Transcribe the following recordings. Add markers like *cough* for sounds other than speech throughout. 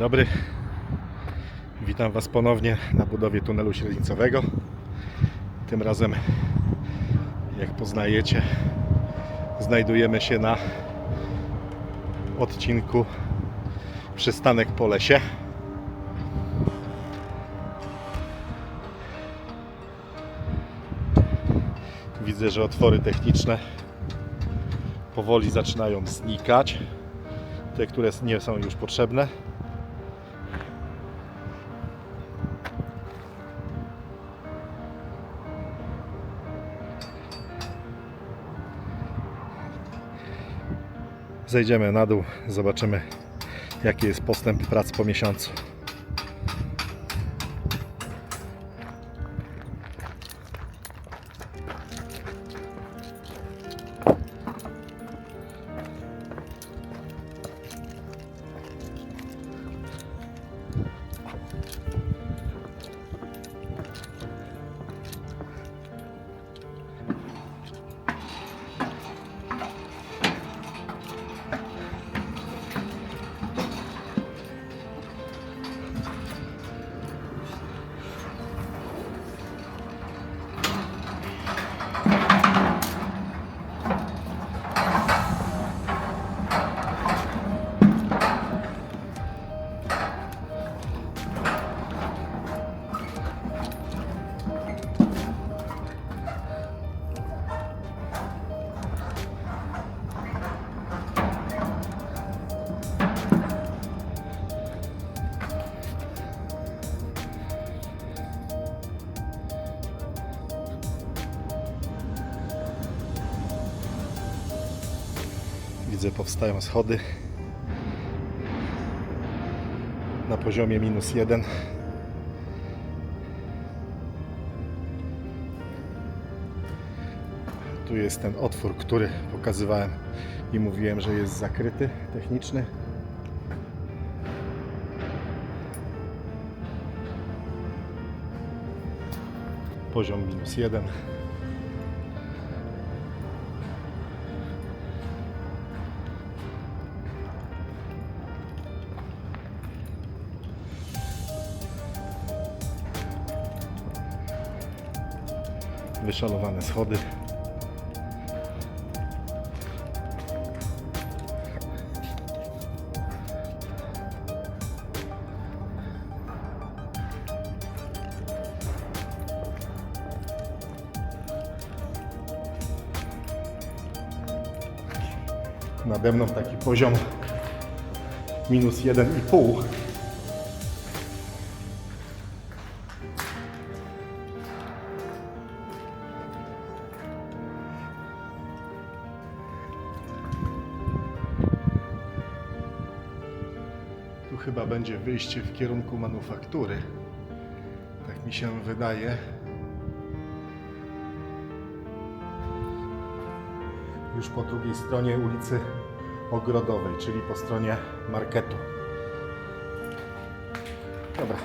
Dobry. Witam Was ponownie na budowie tunelu średnicowego. Tym razem, jak poznajecie, znajdujemy się na odcinku przystanek po lesie. Widzę, że otwory techniczne powoli zaczynają znikać. Te, które nie są już potrzebne. Zejdziemy na dół, zobaczymy jaki jest postęp prac po miesiącu. Widzę, powstają schody na poziomie minus jeden. Tu jest ten otwór, który pokazywałem i mówiłem, że jest zakryty techniczny. Poziom minus jeden. Wyszalowane schody. Nade mną taki poziom minus 1,5. Chyba będzie wyjście w kierunku manufaktury. Tak mi się wydaje. Już po drugiej stronie ulicy Ogrodowej, czyli po stronie marketu. Dobra.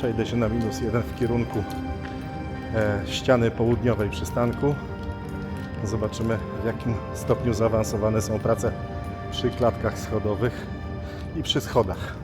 Przejdę się na minus jeden w kierunku e, ściany południowej przystanku. Zobaczymy w jakim stopniu zaawansowane są prace przy klatkach schodowych i przy schodach.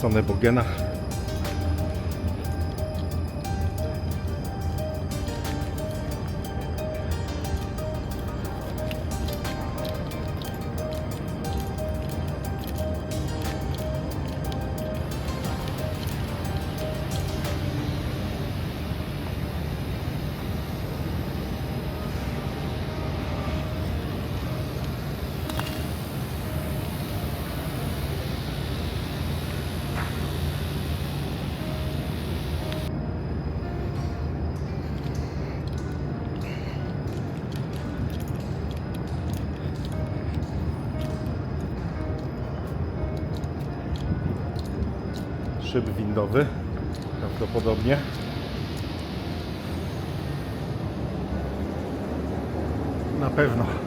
Sonę Bogena. Windowy prawdopodobnie. Na pewno.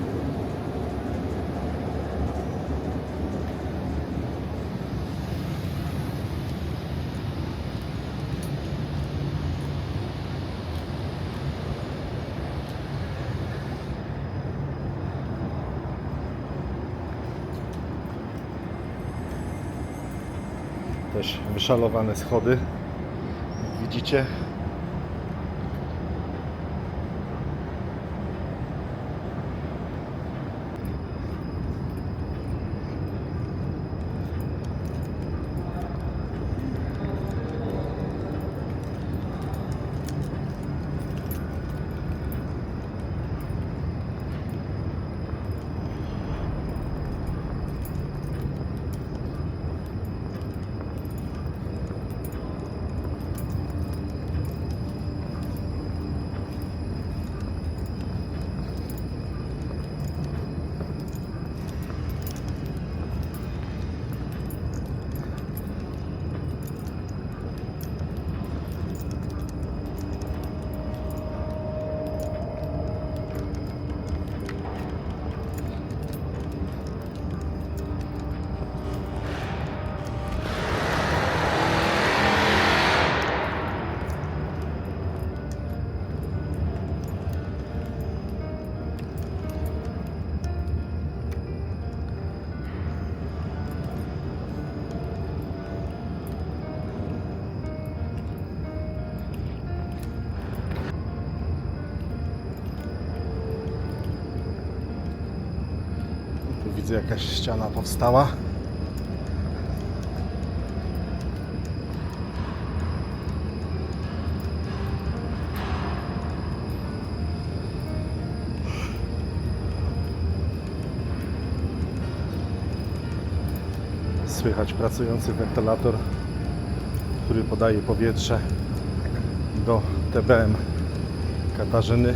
Też wyszalowane schody. Widzicie. Widzę jakaś ściana powstała. Słychać pracujący wentylator, który podaje powietrze do TBM Katarzyny.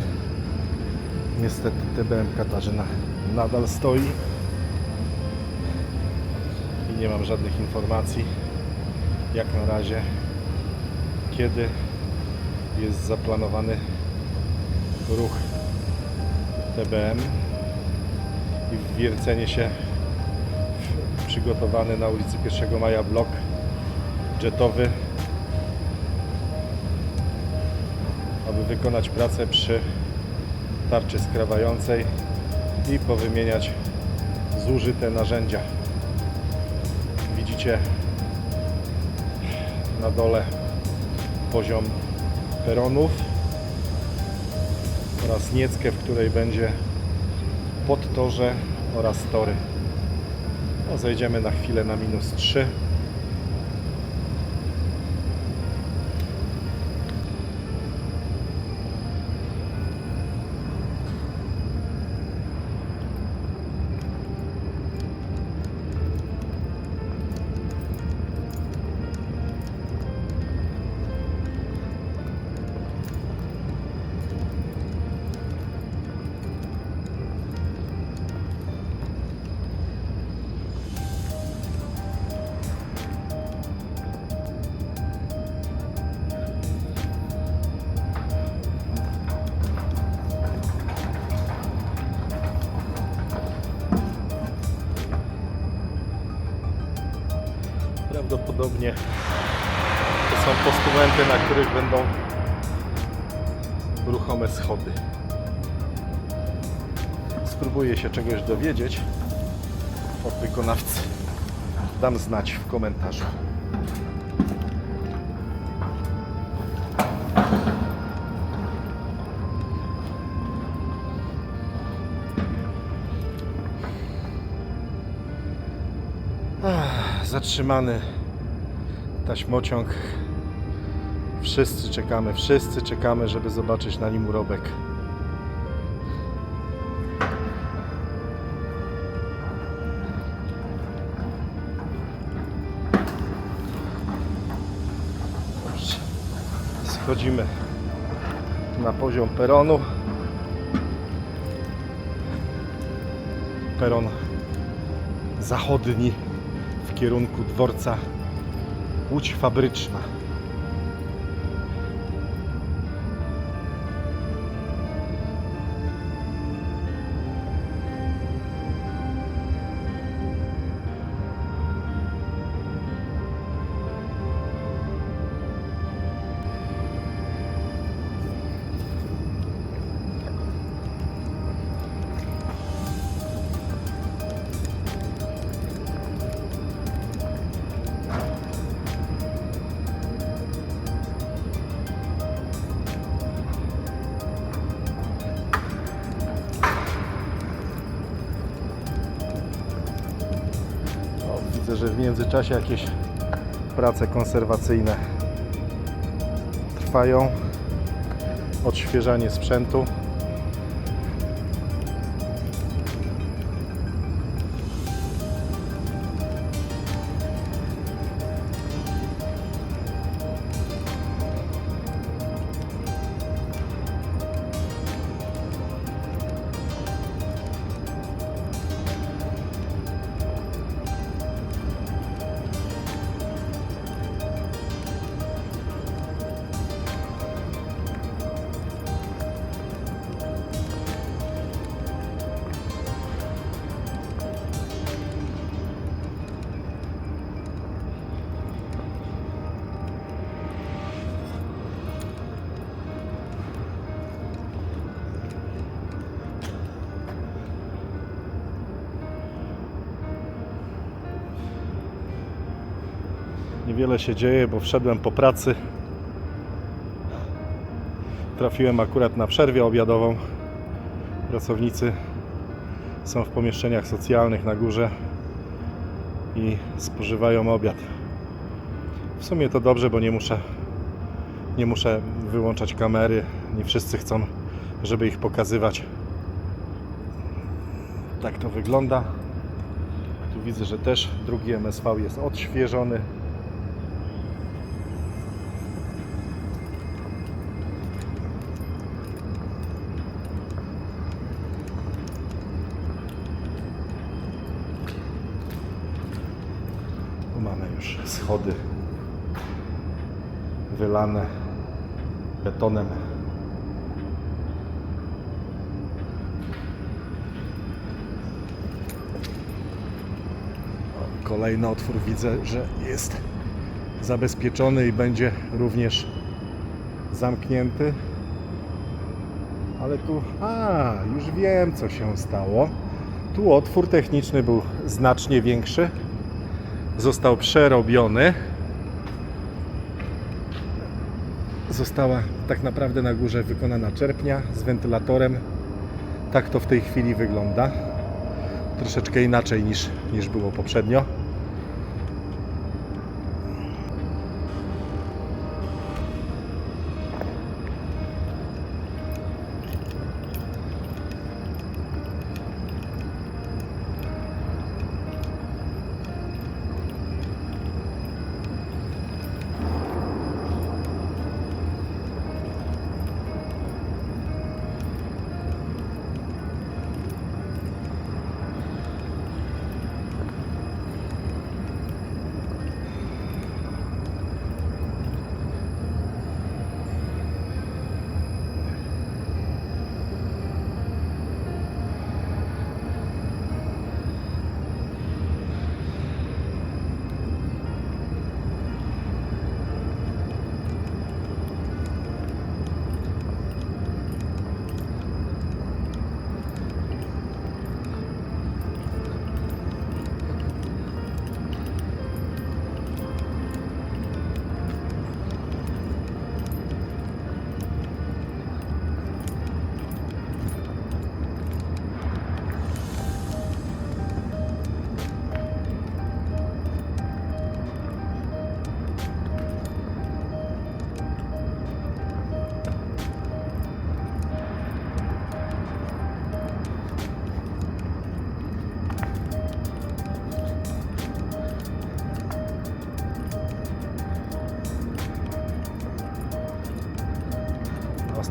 Niestety TBM Katarzyna nadal stoi nie mam żadnych informacji jak na razie kiedy jest zaplanowany ruch TBM i w wiercenie się w przygotowany na ulicy 1 Maja blok jetowy aby wykonać pracę przy tarczy skrawającej i powymieniać zużyte narzędzia. Na dole poziom peronów oraz nieckę, w której będzie podtorze oraz tory. No, zejdziemy na chwilę na minus 3. Prawdopodobnie to są postumenty, na których będą ruchome schody. Spróbuję się czegoś dowiedzieć od wykonawcy. Dam znać w komentarzu. Zatrzymany taśmociąg. Wszyscy czekamy, wszyscy czekamy, żeby zobaczyć na nim urobek. Dobrze. Schodzimy na poziom peronu. Peron zachodni w kierunku dworca Łódź fabryczna. W międzyczasie jakieś prace konserwacyjne trwają. Odświeżanie sprzętu. Niewiele się dzieje, bo wszedłem po pracy. Trafiłem akurat na przerwę obiadową. Pracownicy są w pomieszczeniach socjalnych na górze i spożywają obiad. W sumie to dobrze, bo nie muszę nie muszę wyłączać kamery. Nie wszyscy chcą, żeby ich pokazywać. Tak to wygląda. Tu widzę, że też drugi MSV jest odświeżony. Schody wylane betonem. Kolejny otwór widzę, że jest zabezpieczony i będzie również zamknięty. Ale tu, a, już wiem co się stało. Tu otwór techniczny był znacznie większy. Został przerobiony. Została tak naprawdę na górze wykonana czerpnia z wentylatorem. Tak to w tej chwili wygląda. Troszeczkę inaczej niż, niż było poprzednio.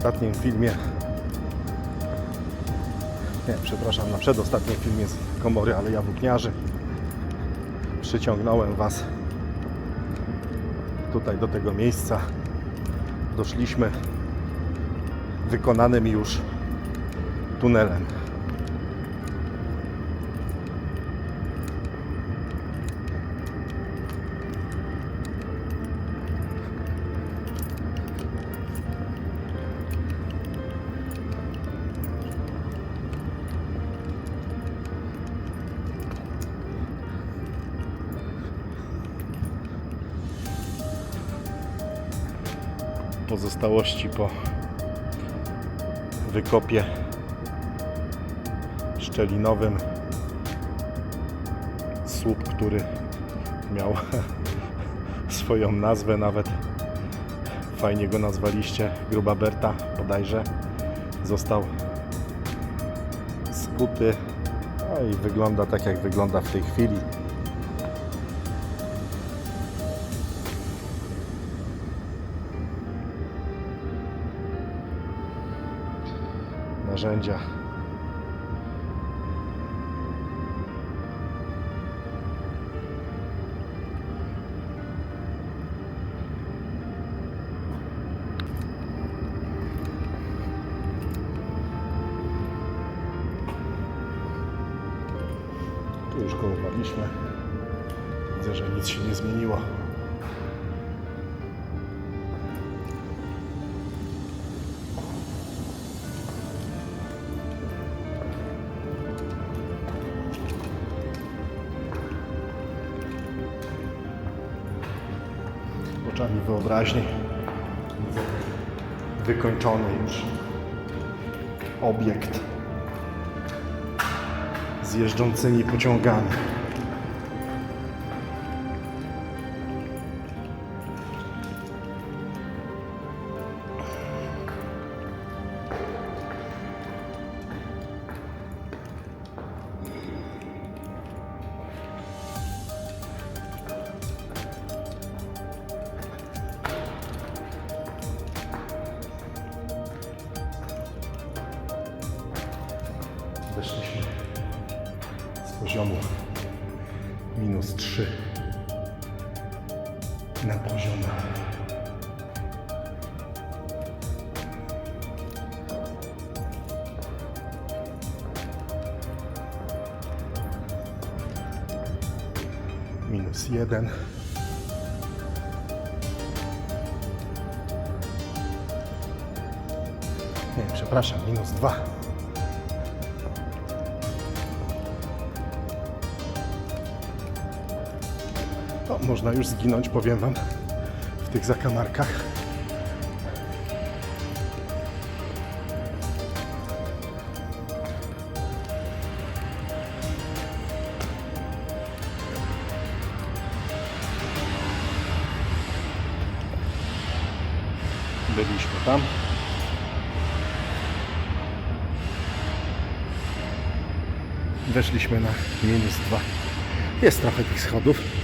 Ostatnim filmie. Nie, przepraszam, na przedostatnim filmie z komory, ale ja włókniarzy przyciągnąłem Was tutaj do tego miejsca. Doszliśmy wykonanym już tunelem. Pozostałości po wykopie szczelinowym. Słup, który miał *laughs* swoją nazwę nawet fajnie go nazwaliście. Gruba Berta bodajże został skuty. No i wygląda tak jak wygląda w tej chwili narzędzia Oczami wyobraźni wykończony już obiekt z jeżdżącymi pociągami. Weszliśmy z poziomu minus 3 na poziom minus 1 nie, przepraszam, minus 2 można już zginąć, powiem Wam, w tych zakamarkach. Byliśmy tam. Weszliśmy na minus dwa. Jest trochę tych schodów.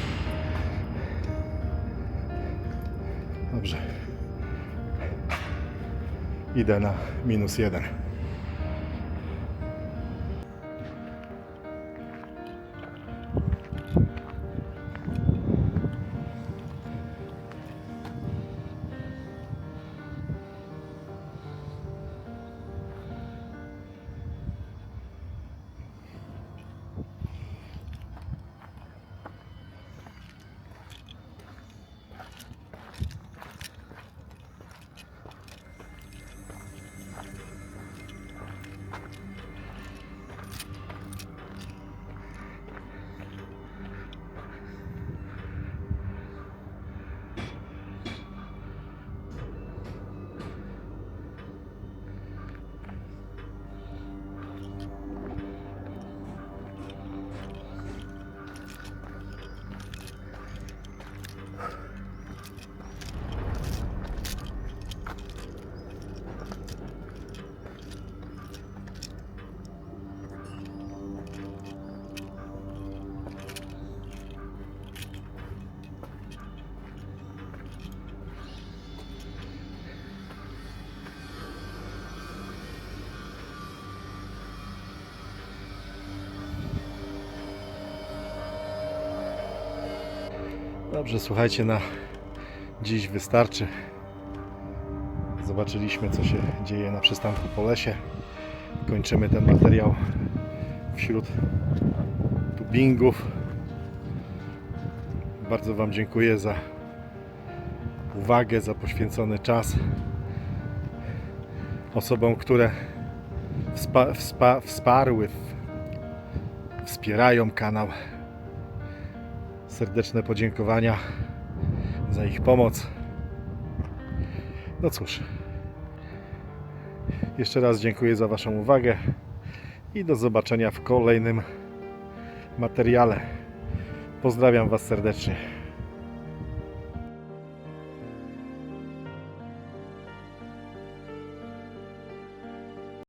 Idę na minus jeden. Dobrze, słuchajcie, na Dziś wystarczy. Zobaczyliśmy, co się dzieje na przystanku po lesie. Kończymy ten materiał wśród tubingów. Bardzo Wam dziękuję za uwagę, za poświęcony czas. Osobom, które wspa- wspa- wsparły, wspierają kanał. Serdeczne podziękowania za ich pomoc. No cóż, jeszcze raz dziękuję za Waszą uwagę i do zobaczenia w kolejnym materiale. Pozdrawiam Was serdecznie.